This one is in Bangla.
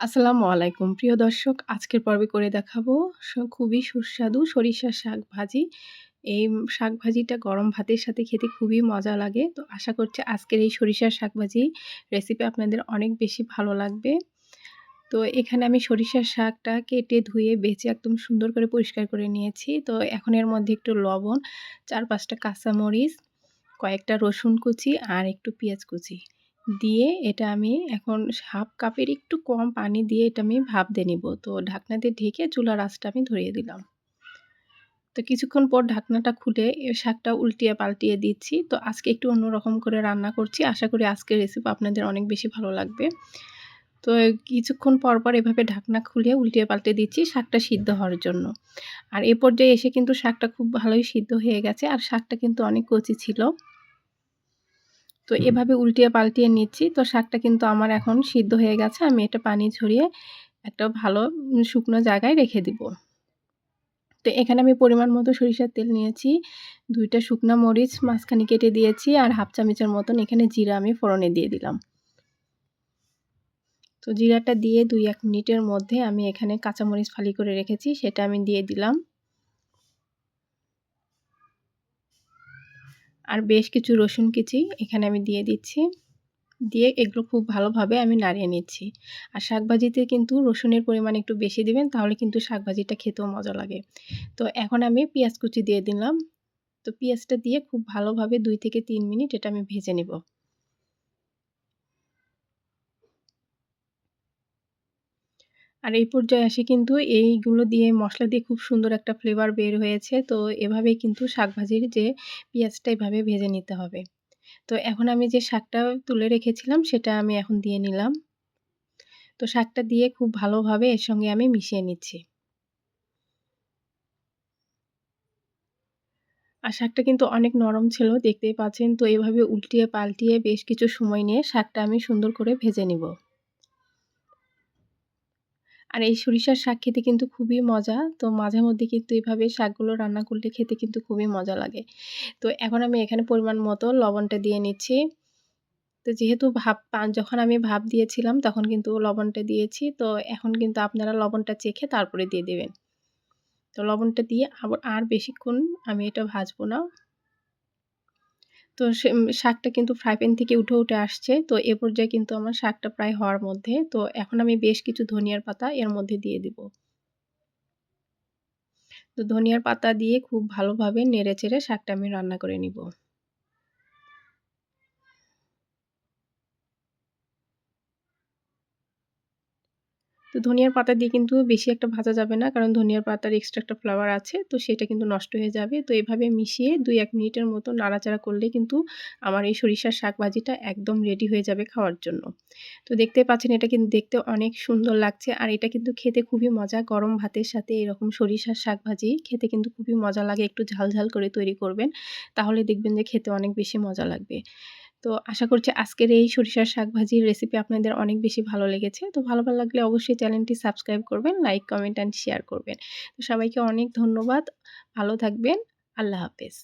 আসসালামু আলাইকুম। প্রিয় দর্শক, আজকের পর্বে করে দেখাবো খুবই সুস্বাদু সরিষার শাক ভাজি এই শাক ভাজিটা গরম ভাতের সাথে খেতে খুবই মজা লাগে। তো আশা করছি আজকের এই সরিষার শাক ভাজি রেসিপি আপনাদের অনেক বেশি ভালো লাগবে। তো এখানে আমি সরিষার শাকটা কেটে ধুয়ে, বেছে একদম সুন্দর করে পরিষ্কার করে নিয়েছি। তো এখন এর মধ্যে একটু লবণ, চার পাঁচটা কাঁচামরিচ, কয়েকটা রসুন কুচি আর একটু পেঁয়াজ কুচি। দিয়ে এটা আমি এখন হাফ কাপের একটু কম পানি দিয়ে এটা আমি ভাপ দিয়ে নিব। তো ঢাকনা দিয়ে ঢেকে চুলার আঁচটা আমি ধরিয়ে দিলাম। তো কিছুক্ষণ পর ঢাকনাটা খুলে শাকটা উল্টিয়ে পাল্টিয়ে দিচ্ছি। তো আজকে একটু অন্যরকম করে রান্না করছি। আশা করি আজকের রেসিপি আপনাদের অনেক বেশি ভালো লাগবে। তো কিছুক্ষণ পর পর এভাবে ঢাকনা খুলে উল্টিয়ে পাল্টে দিচ্ছি শাকটা সিদ্ধ হওয়ার জন্য। আর এ পর্যায়ে এসে কিন্তু শাকটা খুব ভালোই সিদ্ধ হয়ে গেছে। আর শাকটা কিন্তু অনেক কচি ছিল। তো এভাবে উল্টিয়ে পাল্টিয়ে নিচ্ছি। তো শাকটা কিন্তু আমার এখন সিদ্ধ হয়ে গেছে। আমি এটা পানি ঝরিয়ে একটা ভালো শুকনো জায়গায় রেখে দিব। তো এখানে আমি পরিমাণ মতো সরিষার তেল নিয়েছি। দুইটা শুকনো মরিচ মাঝখানে কেটে দিয়েছি আর হাফ চামচের মতন এখানে জিরা আমি ফোড়নে দিয়ে দিলাম। তো জিরাটা দিয়ে দুই এক মিনিটের মধ্যে আমি এখানে কাঁচামরিচ ফালি করে রেখেছি। সেটা আমি দিয়ে দিলাম। আর বেশ কিছু রসুন কিচি এখানে আমি দিয়ে দিচ্ছি। দিয়ে এগুলো খুব ভালোভাবে আমি নাড়িয়ে নিচ্ছি। আর শাকভাজিতে কিন্তু রসুনের পরিমাণ একটু বেশি দিবেন, তাহলে কিন্তু শাকভাজিটা খেতেও মজা লাগে। তো এখন আমি পেঁয়াজ কুচি দিয়ে দিলাম। তো পেঁয়াজটা দিয়ে খুব ভালোভাবে দুই থেকে তিন মিনিট এটা আমি ভেজে নিব। আর এই পর্যায়ে আসে কিন্তু এইগুলো দিয়ে মশলা দিয়ে খুব সুন্দর একটা ফ্লেভার বের হয়েছে। তো এভাবেই কিন্তু শাকভাজির যে পেঁয়াজটা এভাবে ভেজে নিতে হবে। তো এখন আমি যে শাকটা তুলে রেখেছিলাম, সেটা আমি এখন দিয়ে নিলাম। তো শাকটা দিয়ে খুব ভালোভাবে এর সঙ্গে আমি মিশিয়ে নিচ্ছি। আর শাকটা কিন্তু অনেক নরম ছিল, দেখতেই পাচ্ছেন। তো এভাবে উল্টিয়ে পাল্টিয়ে বেশ কিছু সময় নিয়ে শাকটা আমি সুন্দর করে ভেজে নিব। আর এই সরিষার শাক খেতে কিন্তু খুবই মজা। তো মাঝে মধ্যে কিন্তু এইভাবে শাকগুলো রান্না করলে খেতে কিন্তু খুবই মজা লাগে। তো এখন আমি এখানে পরিমাণ মতো লবণটা দিয়ে নিচ্ছি। তো যেহেতু ভাব যখন আমি ভাব দিয়েছিলাম তখন কিন্তু লবণটা দিয়েছি। তো এখন কিন্তু আপনারা লবণটা চেখে তারপরে দিয়ে দেবেন। তো লবণটা দিয়ে আবার, আর বেশিক্ষণ আমি এটা ভাজবো না। তো শাকটা কিন্তু ফ্রাই প্যান থেকে উঠে উঠে আসছে। তো এ পর্যায়ে কিন্তু আমার শাকটা প্রায় হওয়ার মধ্যে। তো এখন আমি বেশ কিছু ধনিয়ার পাতা এর মধ্যে দিয়ে দিব। তো ধনিয়ার পাতা দিয়ে খুব ভালোভাবে নেড়ে চেড়ে শাকটা আমি রান্না করে নিব। তো ধনিয়ার পাতা দিয়ে কিন্তু বেশি একটা ভাজা যাবে না, কারণ ধনিয়ার পাতার এক্সট্রা একটা ফ্লাওয়ার আছে, তো সেটা কিন্তু নষ্ট হয়ে যাবে। তো এভাবে মিশিয়ে দুই এক মিনিটের মতো নাড়াচাড়া করলে কিন্তু আমার এই সরিষার শাক ভাজিটা একদম রেডি হয়ে যাবে খাওয়ার জন্য। তো দেখতে পাচ্ছেন এটা কিন্তু দেখতে অনেক সুন্দর লাগছে, আর এটা কিন্তু খেতে খুবই মজা। গরম ভাতের সাথে এরকম সরিষার শাক ভাজি খেতে কিন্তু খুবই মজা লাগে, একটু ঝাল ঝাল করে তৈরি করবেন, তাহলে দেখবেন যে খেতে অনেক বেশি মজা লাগবে। তো আশা করছি আজকের এই সরিষার শাক ভাজির রেসিপি আপনাদের অনেক বেশি ভালো লেগেছে। তো ভালো ভালো লাগলে অবশ্যই চ্যানেলটি সাবস্ক্রাইব করবেন লাইক কমেন্ট অ্যান্ড শেয়ার করবেন। তো সবাইকে অনেক ধন্যবাদ। ভালো থাকবেন। আল্লাহ হাফেজ।